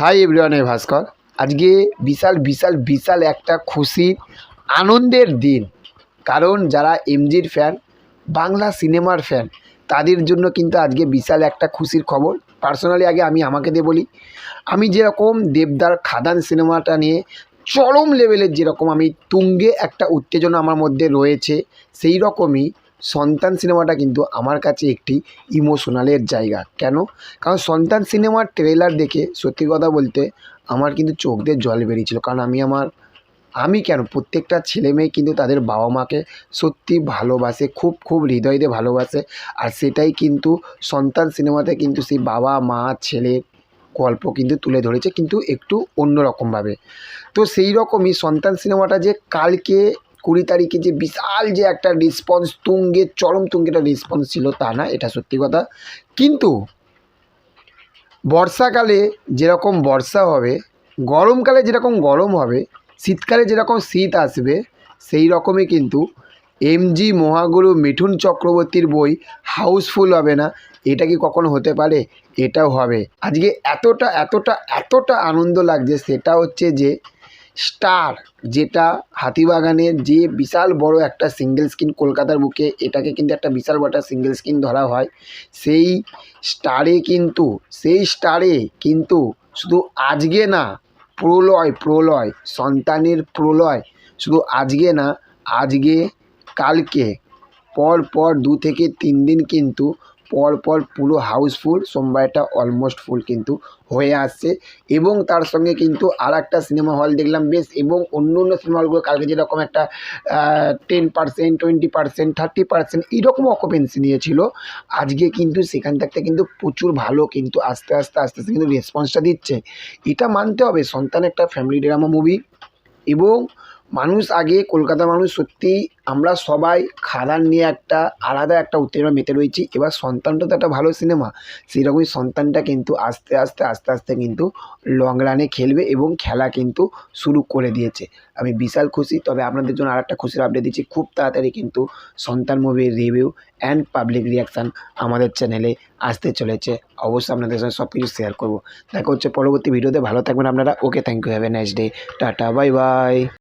Hi everyone আমি ভাস্কর আজকে বিশাল বিশাল বিশাল একটা খুশির, আনন্দের দিন। কারণ যারা এমজির ফ্যান বাংলা সিনেমার ফ্যান তাদের জন্য কিন্তু আজকে বিশাল একটা খুশির খবর। পার্সোনালি আগে আমি আমাকে দিয়ে বলি, আমি যেরকম দেবদার খাদান সিনেমাটা নিয়ে চরম লেভেলের যেরকম আমি তুঙ্গে একটা উত্তেজনা আমার মধ্যে রয়েছে সেই রকমই সন্তান সিনেমাটা কিন্তু আমার কাছে একটি ইমোশনালের জায়গা। কেন? কারণ সন্তান সিনেমার ট্রেলার দেখে সত্যি কথা বলতে আমার কিন্তু চোখ দিয়ে জল বেরিয়েছিল। কারণ আমি আমার, আমি কেন? প্রত্যেকটা ছেলে মেয়ে কিন্তু তাদের বাবা মাকে সত্যি ভালোবাসে, খুব খুব হৃদয় দিয়ে ভালোবাসে। আর সেটাই কিন্তু সন্তান সিনেমাতে কিন্তু সেই বাবা, মা, ছেলে গল্প কিন্তু তুলে ধরেছে কিন্তু একটু অন্যরকমভাবে। তো সেই রকমই সন্তান সিনেমাটা যে কালকে কুড়ি তারিখে যে বিশাল যে একটা রেসপন্স তুঙ্গে চরম তুঙ্গে একটা রেসপন্স ছিল তা না, এটা সত্যি কথা। কিন্তু বর্ষাকালে যেরকম বর্ষা হবে, গরমকালে যেরকম গরম হবে, শীতকালে যেরকম শীত আসবে, সেই রকমই কিন্তু এমজি মহাগুরু মিঠুন চক্রবর্তীর বই হাউসফুল হবে না, এটা কি কখনো হতে পারে? এটাও হবে। আজকে এতটা এতটা এতটা আনন্দ লাগছে, সেটা হচ্ছে যে স্টার, যেটা হাতিবাগানের যে বিশাল বড় একটা সিঙ্গেল স্ক্রিন কলকাতার বুকে, এটাকে কিন্তু একটা বিশাল বড় একটা সিঙ্গেল স্ক্রিন ধরা হয়। সেই স্টারে কিন্তু, সেই স্টারে কিন্তু শুধু আজকে না, প্রলয় প্রলয়, সন্তানের প্রলয়, শুধু আজকে না, আজকে, কালকে পর পর দু থেকে তিন দিন কিন্তু পর পর পুরো হাউসফুল, সোমবারটা অলমোস্ট ফুল কিন্তু হয়ে আসছে। এবং তার সঙ্গে কিন্তু আর একটা সিনেমা হল দেখলাম বেশ, এবং অন্য অন্য সিনেমা হলগুলো কালকে যেরকম একটা ten percent twenty percent thirty percent এইরকম অকুপেন্সি নিয়েছিল। আজকে কিন্তু সেখান থাকতে কিন্তু প্রচুর ভালো কিন্তু আস্তে আস্তে আস্তে আস্তে কিন্তু রেসপন্সটা দিচ্ছে। এটা মানতে হবে, সন্তান একটা ফ্যামিলি ড্রামা মুভি এবং মানুষ আগে কলকাতার মানুষ সত্যি আমরা সবাই খাদান নিয়ে একটা আলাদা একটা উত্তেজনা মেতে রয়েছি। এবার সন্তানটা তো একটা ভালো সিনেমা। সেই রকমই সন্তানটা কিন্তু আস্তে আস্তে আস্তে আস্তে কিন্তু লং রানে খেলবে এবং খেলা কিন্তু শুরু করে দিয়েছে। আমি বিশাল খুশি। তবে আপনাদের জন্য আর একটা খুশির আপডেট দিচ্ছি। খুব তাড়াতাড়ি কিন্তু সন্তান মুভির রিভিউ অ্যান্ড পাবলিক রিয়াকশান আমাদের চ্যানেলে আসতে চলেছে। অবশ্যই আপনাদের সঙ্গে সব কিছু শেয়ার করব। দেখা হচ্ছে পরবর্তী ভিডিওতে ভালো থাকবেন আপনারা। Okay thank you have a nice day tata bye bye